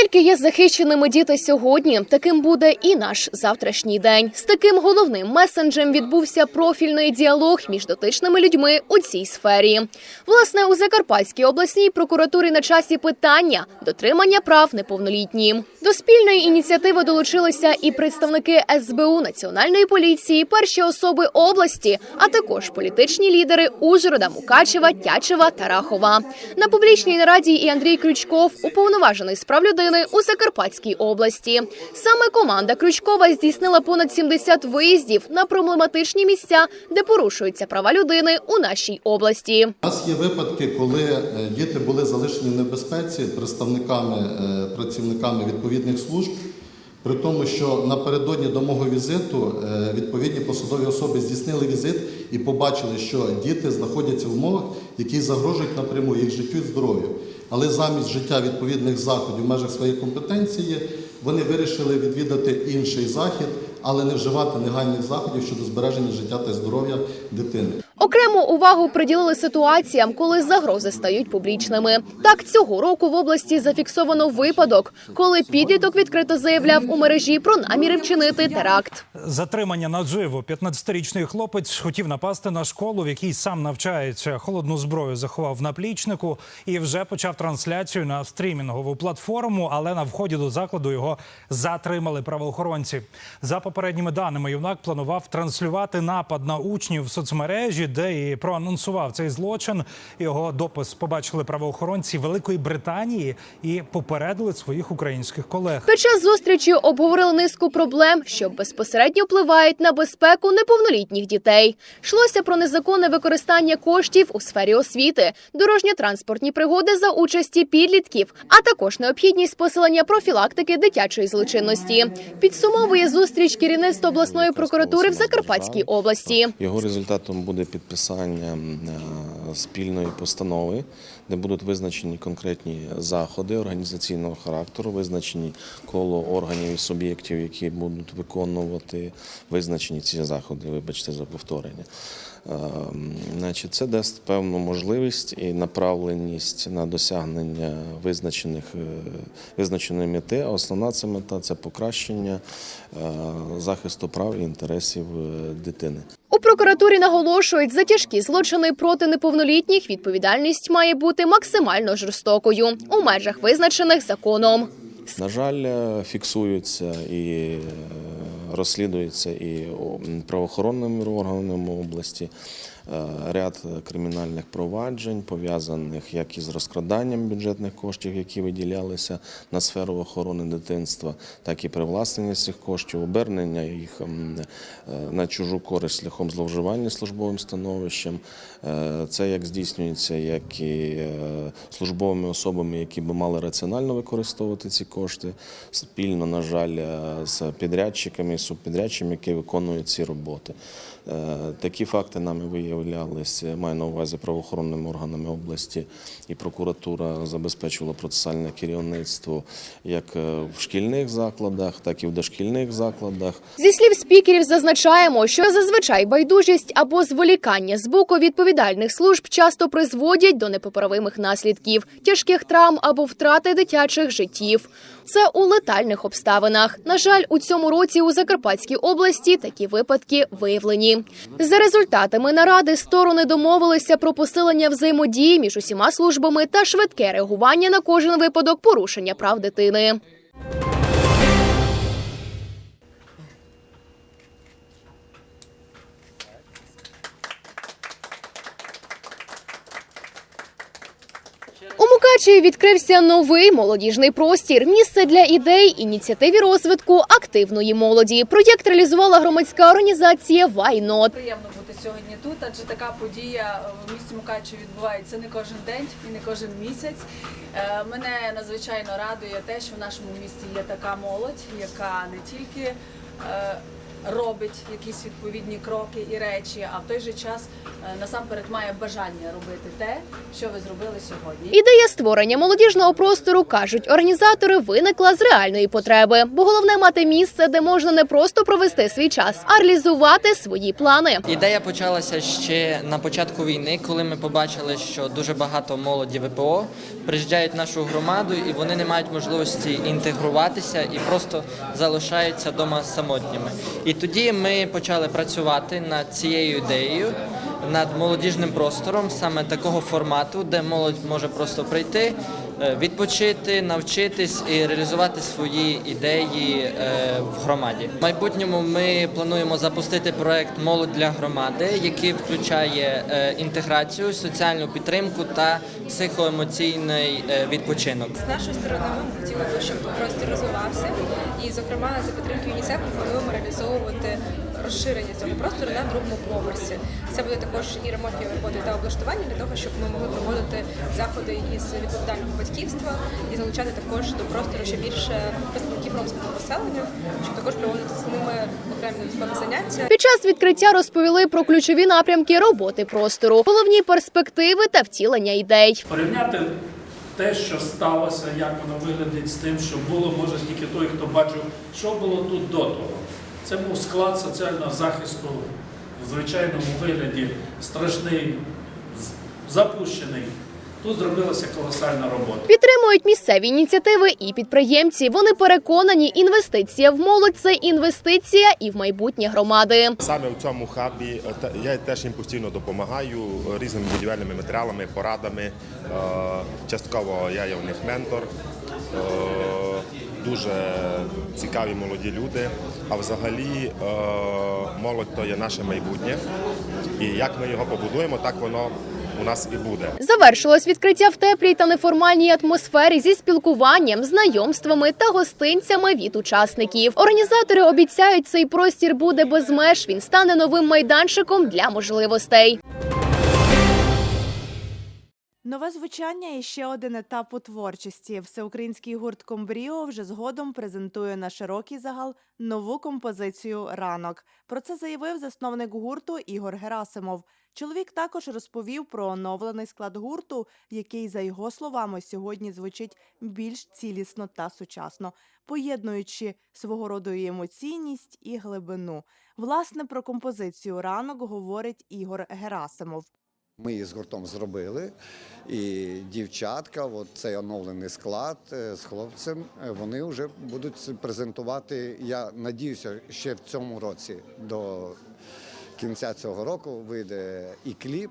Скільки є захищеними діти сьогодні, таким буде і наш завтрашній день. З таким головним месенджем відбувся профільний діалог між дотичними людьми у цій сфері. Власне, у Закарпатській обласній прокуратурі на часі питання дотримання прав неповнолітні. До спільної ініціативи долучилися і представники СБУ, Національної поліції, перші особи області, а також політичні лідери Ужгорода, Мукачева, Тячева та Рахова. На публічній нараді і Андрій Крючков, уповноважений з прав людини у Закарпатській області. Саме команда Крючкова здійснила понад 70 виїздів на проблематичні місця, де порушуються права людини у нашій області. У нас є випадки, коли е, діти були залишені в небезпеці представниками, е, працівниками відповідних служб, при тому, що напередодні до мого візиту е, відповідні посадові особи здійснили візит і побачили, що діти знаходяться в умовах, які загрожують напряму їх життю і здоров'ю. Але замість життя відповідних заходів в межах своєї компетенції вони вирішили відвідати інший захід, але не вживати негайних заходів щодо збереження життя та здоров'я дитини. Окрему увагу приділили ситуаціям, коли загрози стають публічними. Так цього року в області зафіксовано випадок, коли підліток відкрито заявляв у мережі про наміри вчинити теракт. Затримання наживо. 15-річний хлопець хотів напасти на школу, в якій сам навчається. Холодну зброю заховав в наплічнику і вже почав трансляцію на стрімінгову платформу. Але на вході до закладу його затримали правоохоронці. За попередніми даними, юнак планував транслювати напад на учнів в соцмережі, де і проанонсував цей злочин. Його допис побачили правоохоронці Великої Британії і попередили своїх українських колег. Під час зустрічі обговорили низку проблем, що безпосередньо впливають на безпеку неповнолітніх дітей. Йшлося про незаконне використання коштів у сфері освіти, дорожньо-транспортні пригоди за участі підлітків, а також необхідність посилення профілактики дитячої злочинності. Підсумовує зустріч керівництво обласної прокуратури в Закарпатській області. Його результатом буде підписання е, спільної постанови, де будуть визначені конкретні заходи організаційного характеру, визначені коло органів і суб'єктів, які будуть виконувати визначені ці заходи. Вибачте за повторення. Е, Значить, це дасть певну можливість і направленість на досягнення визначених е, визначеної мети. А основна це мета це покращення е, захисту прав і інтересів е, дитини. У прокуратурі наголошують, за тяжкі злочини проти неповнолітніх відповідальність має бути максимально жорстокою у межах визначених законом. На жаль, фіксуються і розслідуються і правоохоронними органами області ряд кримінальних проваджень, пов'язаних як із розкраданням бюджетних коштів, які виділялися на сферу охорони дитинства, так і привласнення цих коштів, обернення їх е, на чужу користь шляхом зловживання службовим становищем. Е, Це як здійснюється, як і е, службовими особами, які би мали раціонально використовувати ці кошти, спільно, на жаль, е, з підрядчиками і субпідрядчиками, які виконують ці роботи. Е, Такі факти нами виявлялися, маю на увазі правоохоронними органами області, і прокуратура забезпечувала процесуальне керівництво як е, в шкільних закладах, так і в дошкільних закладах. Зі слів спікерів зазначаємо, що зазвичай байдужість або зволікання з боку відповідальних служб часто призводять до непоправимих наслідків, тяжких травм або втрати дитячих життів. Це у летальних обставинах. На жаль, у цьому році у Закарпатській області такі випадки виявлені. За результатами наради сторони домовилися про посилення взаємодії між усіма службами та швидке реагування на кожен випадок порушення прав дитини. У відкрився новий молодіжний простір, місце для ідей, ініціатив і розвитку активної молоді. Проєкт реалізувала громадська організація Вайнот. Приємно бути сьогодні тут, адже така подія в місті Мукачеві відбувається не кожен день і не кожен місяць. Е, Мене надзвичайно радує те, що в нашому місті є така молодь, яка не тільки е, робить якісь відповідні кроки і речі, а в той же час е, насамперед має бажання робити те, що ви зробили сьогодні. Ідея створення молодіжного простору кажуть організатори виникла з реальної потреби, бо головне мати місце, де можна не просто провести свій час, а реалізувати свої плани. Ідея почалася ще на початку війни, коли ми побачили, що дуже багато молоді ВПО приїжджають в нашу громаду і вони не мають можливості інтегруватися і просто залишаються вдома самотніми. І тоді ми почали працювати над цією ідеєю, над молодіжним простором, саме такого формату, де молодь може просто прийти, е, відпочити, навчитись і реалізувати свої ідеї е, в громаді. В майбутньому ми плануємо запустити проект Молодь для громади, який включає е, інтеграцію, соціальну підтримку та психоемоційний відпочинок. З нашої сторони ми хотіли би, щоб простір розвивався. І, зокрема, за підтримки ЮНІСЕФ ми плануємо реалізовувати розширення цього простору на другому поверсі. Це буде також і ремонтні роботи та облаштування для того, щоб ми могли проводити заходи із відповідального батьківства і залучати також до простору ще більше представників ромського населення, щоб також проводити з ними окремі додаткові заняття. Під час відкриття розповіли про ключові напрямки роботи простору, головні перспективи та втілення ідей. порівняти те, що сталося, як воно виглядить з тим, що було, може тільки той, хто бачив, що було тут до того. Це був склад соціального захисту в звичайному вигляді, страшний, запущений. Тут зробилася колосальна робота. Підтримують місцеві ініціативи і підприємці. Вони переконані, інвестиція в молодь це інвестиція і в майбутнє громади. Саме в цьому хабі е, я теж їм постійно допомагаю е, різними будівельними матеріалами, порадами. Е, Частково я є в них ментор. Дуже цікаві молоді люди. А взагалі е, молодь то є наше майбутнє. І як ми його побудуємо, так воно у нас і буде. Завершилось відкриття в теплій та неформальній атмосфері зі спілкуванням, знайомствами та гостинцями від учасників. Організатори обіцяють, цей простір буде без меж. Він стане новим майданчиком для можливостей. Нове звучання і ще один етап у творчості. Всеукраїнський гурт Комбріо вже згодом презентує на широкий загал нову композицію Ранок. Про це заявив засновник гурту Ігор Герасимов. Чоловік також розповів про оновлений склад гурту, який, за його словами, сьогодні звучить більш цілісно та сучасно, поєднуючи свого роду і емоційність і глибину. Власне, про композицію ранок говорить Ігор Герасимов. Ми її з гуртом зробили, і дівчатка, от цей оновлений склад е, з хлопцем, е, вони вже будуть презентувати. Я надіюся, ще в цьому році до кінця цього року вийде і кліп,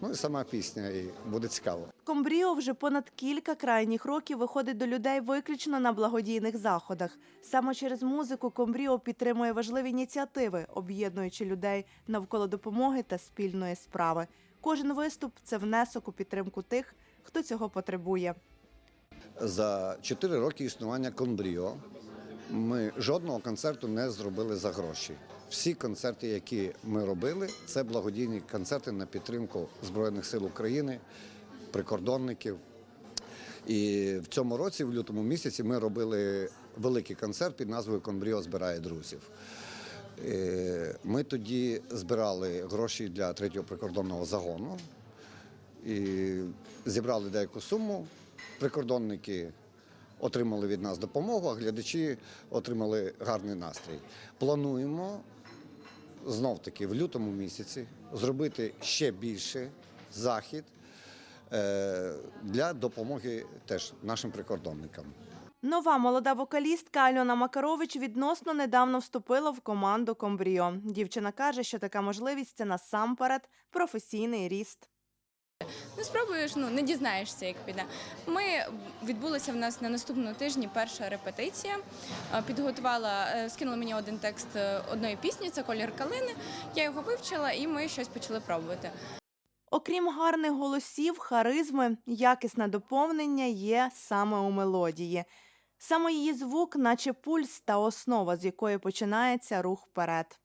ну і сама пісня, і буде цікаво. Комбріо вже понад кілька крайніх років виходить до людей виключно на благодійних заходах. Саме через музику Комбріо підтримує важливі ініціативи, об'єднуючи людей навколо допомоги та спільної справи. Кожен виступ це внесок у підтримку тих, хто цього потребує. За 4 роки існування Конбріо ми жодного концерту не зробили за гроші. Всі концерти, які ми робили, це благодійні концерти на підтримку Збройних сил України, прикордонників. І в цьому році, в лютому місяці, ми робили великий концерт під назвою Конбріо збирає друзів. Е, Ми тоді збирали гроші для третього прикордонного загону і зібрали деяку суму. Прикордонники отримали від нас допомогу, а глядачі отримали гарний настрій. Плануємо знов таки в лютому місяці зробити ще більше захід е, для допомоги теж нашим прикордонникам. Нова молода вокалістка Альона Макарович відносно недавно вступила в команду Комбріо. Дівчина каже, що така можливість це насамперед професійний ріст. Ну, спробуєш, ну не дізнаєшся, як піде. Ми відбулася в нас на наступному тижні перша репетиція. Е, Підготувала, е, скинула мені один текст е, одної пісні, це колір калини. Я його вивчила, і ми щось почали пробувати. Окрім гарних голосів, харизми, якісне доповнення є саме у мелодії. Саме її звук, наче пульс та основа, з якої починається рух вперед.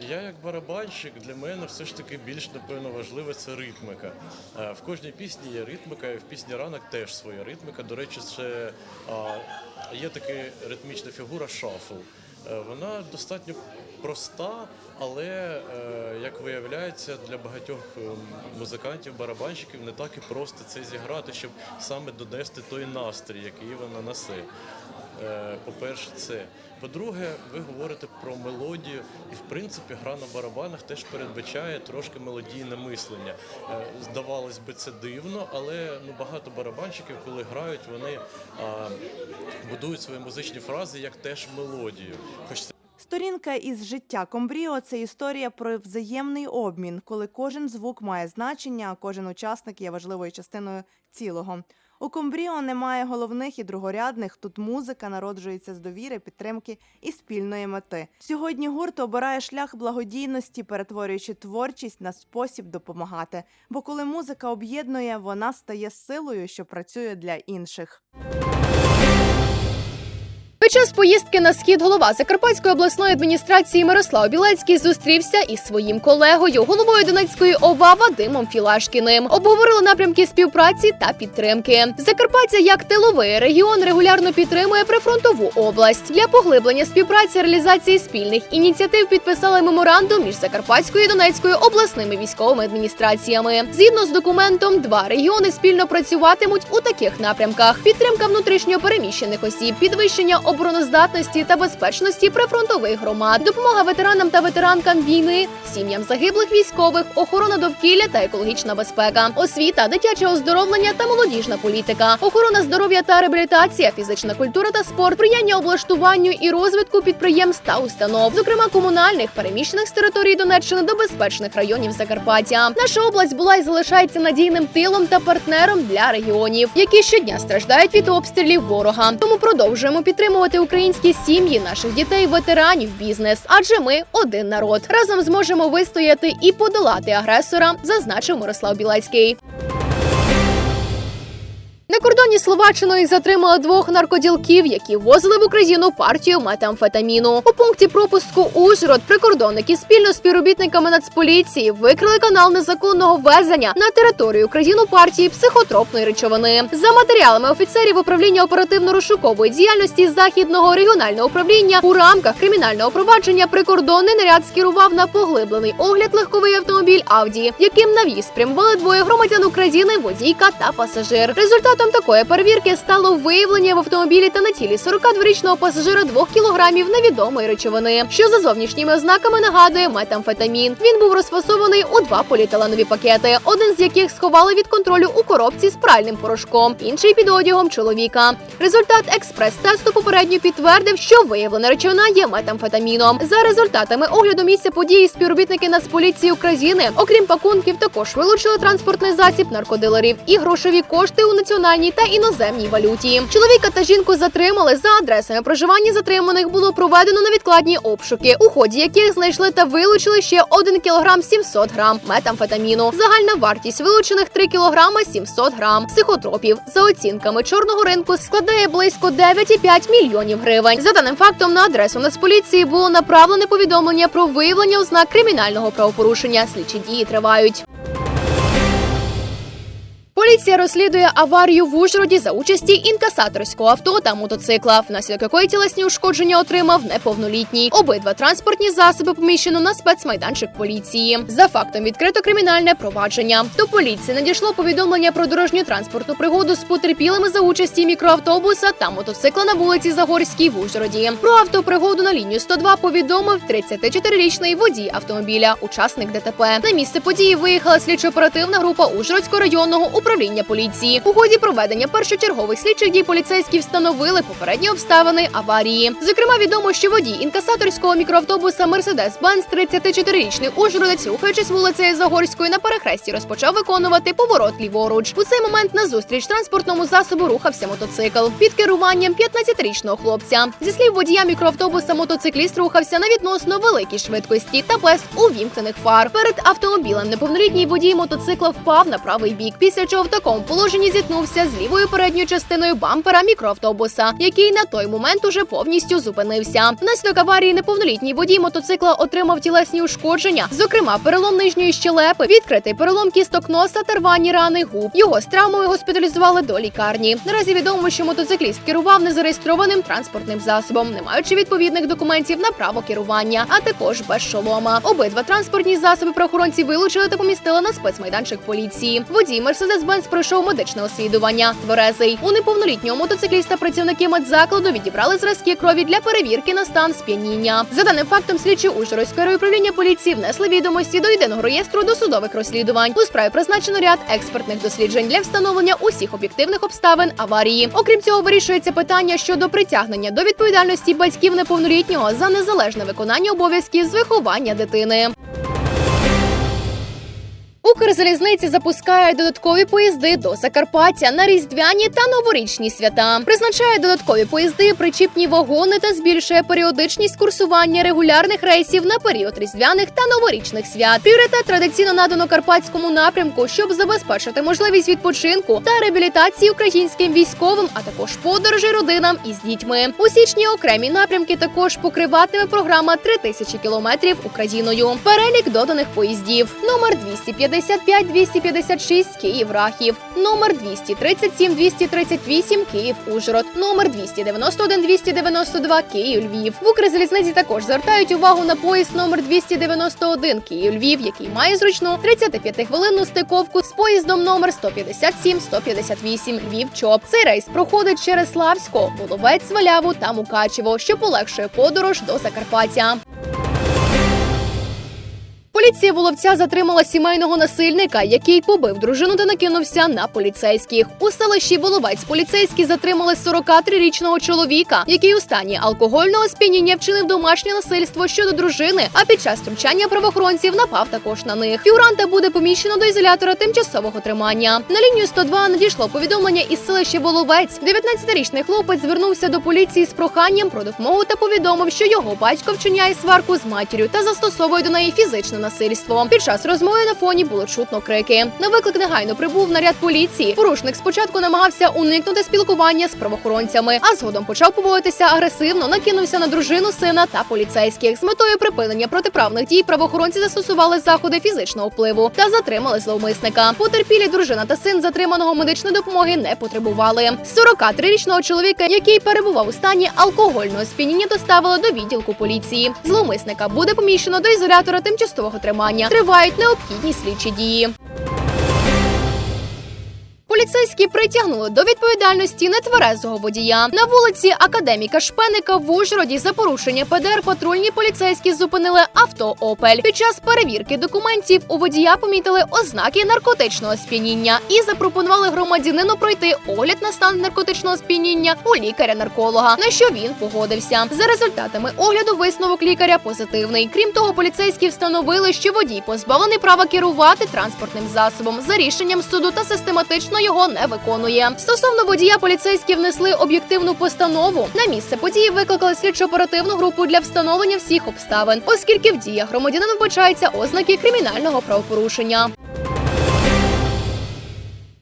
Я як барабанщик, для мене все ж таки більш напевно важливе це ритмика. Е, В кожній пісні є ритмика, і в пісні ранок теж своя ритмика. До речі, це є така ритмічна фігура шафл. Е, Вона достатньо проста, але е, як виявляється, для багатьох е, музикантів, барабанщиків не так і просто це зіграти, щоб саме донести той настрій, який вона несе. Е, По-перше, це. По-друге, ви говорите про мелодію, і в принципі гра на барабанах теж передбачає трошки мелодійне мислення. Е, Здавалось би, це дивно, але ну багато барабанщиків, коли грають, вони а, будують свої музичні фрази як теж мелодію. Хоч це Сторінка із життя Комбріо це історія про взаємний обмін, коли кожен звук має значення, а кожен учасник є важливою частиною цілого. У Комбріо немає головних і другорядних. Тут музика народжується з довіри, підтримки і спільної мети. Сьогодні гурт обирає шлях благодійності, перетворюючи творчість на спосіб допомагати. Бо коли музика об'єднує, вона стає силою, що працює для інших. Під час поїздки на схід голова Закарпатської обласної адміністрації Мирослав Білецький зустрівся із своїм колегою, головою Донецької ОВА Вадимом Філашкіним. Обговорили напрямки співпраці та підтримки. Закарпаття як тиловий регіон регулярно підтримує прифронтову область. Для поглиблення співпраці реалізації спільних ініціатив підписали меморандум між Закарпатською і Донецькою обласними військовими адміністраціями. Згідно з документом, два регіони спільно працюватимуть у таких напрямках: підтримка внутрішньо переміщених осіб, підвищення обороноздатності та безпечності прифронтових громад, допомога ветеранам та ветеранкам війни, сім'ям загиблих військових, охорона довкілля та екологічна безпека, освіта, дитяче оздоровлення та молодіжна політика, охорона здоров'я та реабілітація, фізична культура та спорт, сприяння облаштуванню і розвитку підприємств та установ, зокрема комунальних, переміщених з території Донеччини до безпечних районів Закарпаття. Наша область була і залишається надійним тилом та партнером для регіонів, які щодня страждають від обстрілів ворога. Тому продовжуємо підтримувати українські сім'ї, наших дітей, ветеранів, бізнес. Адже ми один народ. Разом зможемо вистояти і подолати агресора, зазначив Мирослав Білецький. На кордоні Словаччиною затримали двох наркоділків, які ввозили в Україну партію метамфетаміну. У пункті пропуску Ужгород прикордонники спільно з співробітниками Нацполіції викрили канал незаконного ввезення на територію країну партії психотропної речовини. За матеріалами офіцерів управління оперативно-розшукової діяльності західного регіонального управління у рамках кримінального провадження прикордонний наряд скерував на поглиблений огляд легковий автомобіль Авді, яким на віз спрямували двоє громадян України, водійка та пасажир. Результатом такої перевірки стало виявлення в автомобілі та на тілі 42-річного пасажира 2 кілограмів невідомої речовини, що за зовнішніми ознаками нагадує метамфетамін. Він був розфасований у два поліетиленові пакети, один з яких сховали від контролю у коробці з пральним порошком, інший під одягом чоловіка. Результат експрес-тесту попередньо підтвердив, що виявлена речовина є метамфетаміном. За результатами огляду місця події співробітники Нацполіції України, окрім пакунків, також вилучили транспортний засіб наркодилерів і грошові кошти у національній та іноземній валюті. Чоловіка та жінку затримали за адресами проживання затриманих. Було проведено невідкладні обшуки, у ході яких знайшли та вилучили ще 1 кілограм 700 грам метамфетаміну. Загальна вартість вилучених 3 кілограми 700 грам психотропів. За оцінками чорного ринку складає близько 9,5 мільйонів гривень. За даним фактом на адресу Нацполіції було направлене повідомлення про виявлення ознак кримінального правопорушення. Слідчі дії тривають. Поліція розслідує аварію в Ужгороді за участі інкасаторського авто та мотоцикла, внаслідок якої тілесні ушкодження отримав неповнолітній. Обидва транспортні засоби поміщено на спецмайданчик поліції. За фактом відкрито кримінальне провадження. До поліції надійшло повідомлення про дорожню транспортну пригоду з потерпілими за участі мікроавтобуса та мотоцикла на вулиці Загорській в Ужгороді. Про автопригоду на лінію 102 повідомив 34-річний водій автомобіля, учасник ДТП. На місце події виїхала слідчо-оперативна група Ужгородського районного управління поліції. У ході проведення першочергових слідчих дій поліцейські встановили попередні обставини аварії. Зокрема, відомо, що водій інкасаторського мікроавтобуса Mercedes-Benz 34-річний Ужгородець, рухаючись вулицею Загорською на перехресті, розпочав виконувати поворот ліворуч. У цей момент на зустріч транспортному засобу рухався мотоцикл під керуванням 15-річного хлопця. Зі слів водія мікроавтобуса, мотоцикліст рухався на відносно великій швидкості та без увімкнених фар. Перед автомобілем неповнолітній водій мотоцикла впав на правий бік, після чого в такому положенні зіткнувся з лівою передньою частиною бампера мікроавтобуса, який на той момент уже повністю зупинився. Внаслідок аварії неповнолітній водій мотоцикла отримав тілесні ушкодження, зокрема перелом нижньої щелепи, відкритий перелом кісток носа та рвані рани губ. Його з травмою госпіталізували до лікарні. Наразі відомо, що мотоцикліст керував незареєстрованим транспортним засобом, не маючи відповідних документів на право керування, а також без шолома. Обидва транспортні засоби правоохоронці вилучили та помістили на спецмайданчик поліції. Водій Мерседес-Бенц пройшов медичне освідування. Тверезий у неповнолітнього мотоцикліста працівники медзакладу відібрали зразки крові для перевірки на стан сп'яніння. За даним фактом, слідчі Ужгородського райуправління поліції внесли відомості до єдиного реєстру досудових розслідувань. У справі призначено ряд експертних досліджень для встановлення усіх об'єктивних обставин аварії. Окрім цього, вирішується питання щодо притягнення до відповідальності батьків неповнолітнього за незалежне виконання обов'язків з виховання дитини. Укрзалізниці запускає додаткові поїзди до Закарпаття на різдвяні та новорічні свята. Призначає додаткові поїзди, причіпні вагони та збільшує періодичність курсування регулярних рейсів на період різдвяних та новорічних свят. Пріоритет традиційно надано карпатському напрямку, щоб забезпечити можливість відпочинку та реабілітації українським військовим, а також подорожі родинам із дітьми. У січні окремі напрямки також покриватиме програма «3000 кілометрів Україною. Перелік доданих поїздів номер 250 255-256 Київ Рахів, номер 237-238 Київ Ужгород, номер 291-292 Київ Львів. В Укрзалізниці також звертають увагу на поїзд номер 291 Київ Львів, який має зручну 35-хвилинну стиковку з поїздом номер 157-158 Львів ЧОП. Цей рейс проходить через Славсько, Воловець, Валяву та Мукачево, що полегшує подорож до Закарпаття. Поліція Воловця затримала сімейного насильника, який побив дружину та накинувся на поліцейських. У селищі Воловець поліцейські затримали 43-річного чоловіка, який у стані алкогольного сп'яніння вчинив домашнє насильство щодо дружини, а під час втручання правоохоронців напав також на них. Фігуранта буде поміщено до ізолятора тимчасового тримання. На лінію 102 надійшло повідомлення із селища Воловець. 19-річний хлопець звернувся до поліції з проханням про допомогу та повідомив, що його батько вчиняє сварку з матір'ю та застосовує до неї фізичне насильство. Під час розмови на фоні було чутно крики. На виклик негайно прибув наряд поліції. Порушник спочатку намагався уникнути спілкування з правоохоронцями, а згодом почав поводитися агресивно, накинувся на дружину сина та поліцейських. З метою припинення протиправних дій правоохоронці застосували заходи фізичного впливу та затримали зловмисника. Потерпілі дружина та син затриманого медичної допомоги не потребували. 43-річного чоловіка, який перебував у стані алкогольного сп'яніння, доставили до відділку поліції. Зловмисника буде поміщено до ізолятора тимчасового тримання. Тривають необхідні слідчі дії. Поліцейські притягнули до відповідальності нетверезого водія. На вулиці Академіка Шпеника в Ужгороді за порушення ПДР патрульні поліцейські зупинили авто Опель. Під час перевірки документів у водія помітили ознаки наркотичного сп'яніння і запропонували громадянину пройти огляд на стан наркотичного сп'яніння у лікаря-нарколога, на що він погодився. За результатами огляду висновок лікаря позитивний. Крім того, поліцейські встановили, що водій позбавлений права керувати транспортним засобом за рішенням суду та систематично його не виконує. Стосовно водія, поліцейські внесли об'єктивну постанову. На місце події викликали слідчо-оперативну групу для встановлення всіх обставин, оскільки в діях громадянина вбачаються ознаки кримінального правопорушення.